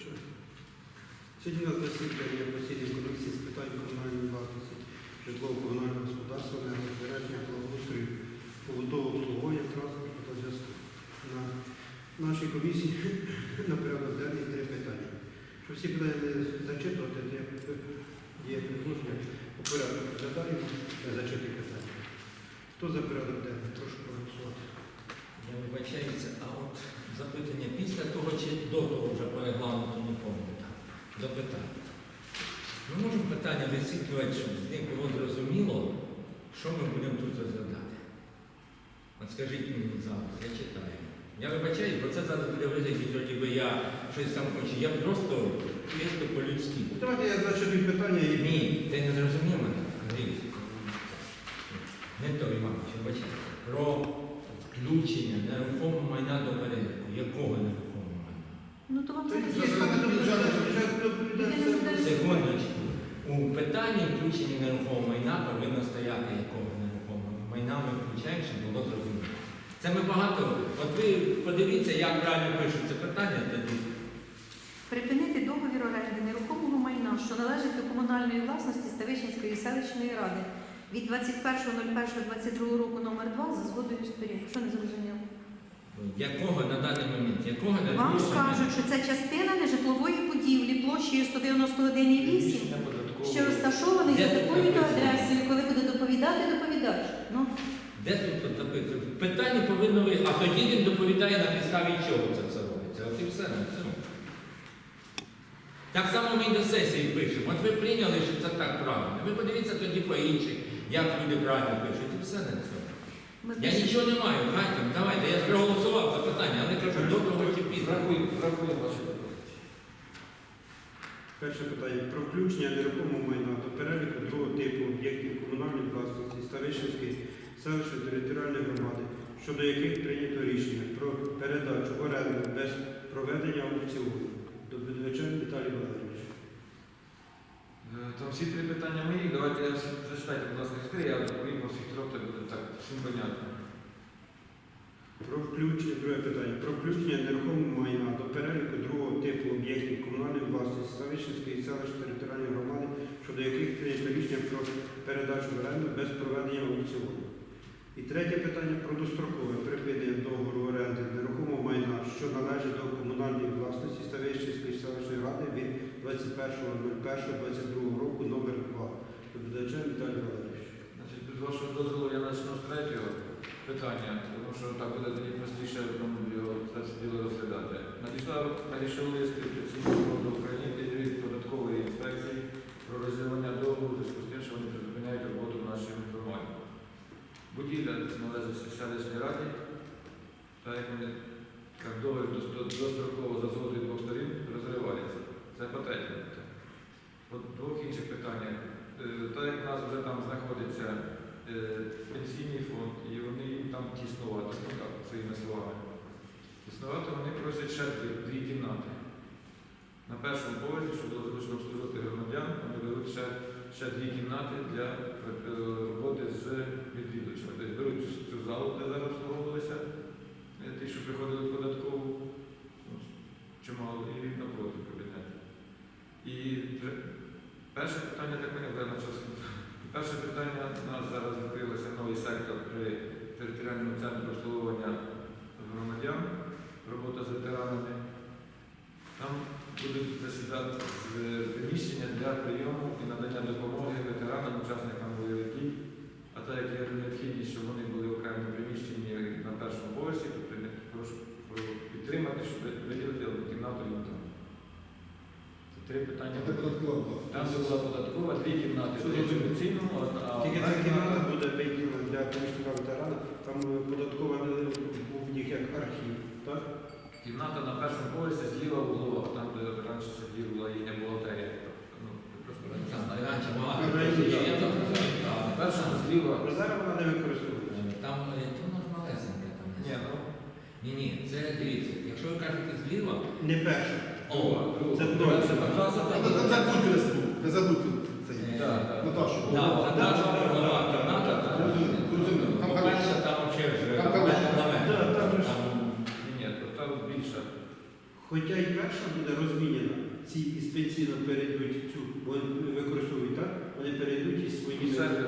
Почали. Сьогодні у нас засідання постійної комісії з питань комунальної власності, житлово-комунального господарства, енергозбереження, благоустрою, побутового обслуговування, транспорту та зв'язку. На нашій комісії на порядок денний три питання. Щоб всі питання не зачитувати, є предложення по порядку розглядаємо, я зачитую питання. Хто за порядок денний? Прошу проголосувати. Я вибачаюся, а от запитання після того чи до того вже по регламенту не пам'ятаю. До питання. Ми можемо питання висвітлювати, щоб з них було зрозуміло, що ми будемо тут розглядати. От скажіть мені зараз, я читаю. Я вибачаю, бо це зараз буде виглядати, вроді я щось там хочу. Я просто чисто по-людськи. Давайте я зачитую питання і Ні, ти не зрозумів мене, Андрій. Не то, Іванович, вибачайте. Про включення нерухомого майна до переліку. Якого нерухомого майна? Ну то вам зараз є Секундочку. У питанні включення нерухомого майна повинно стояти якого нерухомого майна ми включаємо, щоб було зрозуміло. Це ми багато. От ви подивіться, як правильно пишуть це питання тоді. Припинити договір оренди нерухомого майна, що належить до комунальної власності Ставищенської селищної ради від 21.01.22 року номер 2 за згодою сторін. Що не зрозуміло? Якого на даний момент? Якого Вам майна? скажуть, що це частина нежитлової будівлі площею 191,8, що розташований за такою то адресою, коли буде доповідати доповідач. Ну, Де тут записано? Питання повинно ви, а тоді він доповідає на підставі чого це все робиться. От і все на цьому. Так само ми й до сесії пишемо. От ви прийняли, що це так правильно. Ви подивіться тоді по інших, як люди правильно пишуть, і все на цьому. ми Я пишемо. нічого не маю, хайте, давайте, я ж проголосував за питання, але кажу, до того чи після. Ваші пропозиції. Перше питання про включення нерухомого майна до переліку другого типу об'єктів комунальної власності Ставищенської селищної територіальної громади, щодо яких прийнято рішення про передачу в оренду без проведення аукціону. Доповідача Віталій Валерійович. Е, Там всі три питання мої. Давайте я зачитайте, будь ласка, чотири, я доповім по всіх трьох, так буде так всім понятно. Про включення, друге питання. Про включення нерухомого майна до переліку другого типу об'єктів комунальної власності Селищної територіальної громади, щодо яких прийнято рішення про передачу в оренду без проведення аукціону. І третє питання про дострокове припинення договору оренди нерухомого майна, що належить до комунальної власності Ставищенської селищної ради від 21.01.22 року номер 2. Доповідача Віталій Валерійович. Значить, без вашого дозволу я почну з третього питання, тому що так буде тоді простіше його це діло розглядати. Надійшов лист від Пенсійного України від податкової інспекції про розірвання договору зв'язку з тим, що вони призупиняють роботу в нашій громаді. Будівля належить селищній раді, так як вони договір достроково за згодою двох сторін розривається. Це питанню. По двох інших питаннях. Е, Так як в нас вже там знаходиться е, пенсійний фонд, і вони їм там тіснувато, ну так, своїми словами. Тіснувато вони просять ще дві, кімнати. На першому поверсі, щоб було зручно обслужити ще, ще дві кімнати для е, роботи з відвідувачами. Тобто беруть цю, залу, де зараз обслуговувалися, е, ті, що приходили в податкову, ну, чимало, і напроти кабінету. І перше питання, так мене вже на. Перше питання у нас зараз відкрився новий сектор при територіальному центрі обслуговування громадян, робота з ветеранами. Там будуть засідати з для прийому і надання допомоги ветеранам, учасникам бойових дій. А так як є необхідність, щоб вони були окремо приміщені на першому поверсі, то прошу підтримати, щоб виділити одну кімнату їм там. Це три питання. Це податкова була. Там це була податкова, дві кімнати Що в за офіційному, а Тільки ця кімната буде виділена для помічника ветерана, там е, податкова був в них як архів, так? Кімната на першому поверсі зліва углова, там, де раніше сиділа їхня бухгалтерія. Першому зліва. Зараз вона не використовується. Там воно ж малесеньке там. Ну, Ні, ні, це дивіться. Якщо ви кажете зліва, Не перша. о. Це Друга, це. Це забудьте не забудьте. Е. Так, Наташа. По-перше, там взагалі Ні, там більше. Хоча і перша буде розміняна, ці із перейдуть використовують так, вони перейдуть із своїми Сервер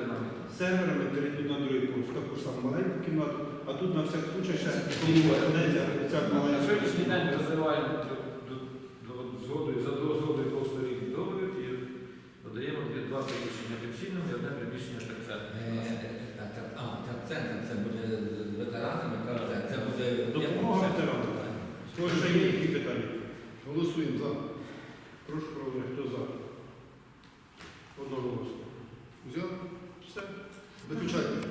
серверами, перейдуть на другий пост, таку ж саму маленьку кімнату, а тут на всяк случай ще кому останеться ця На маленька. сьогоднішній день до згодою за до згодою двох сторін договір і додаємо дві- два приміщення пенсійному і одне приміщення Е, концертне. А, так, центр це буде з ветеранами, це, буде Допомога ветеранам. Може, ще є які питання? Голосуємо за. Прошу хто за? Одноголосно. Взяв? Все. Виключайте.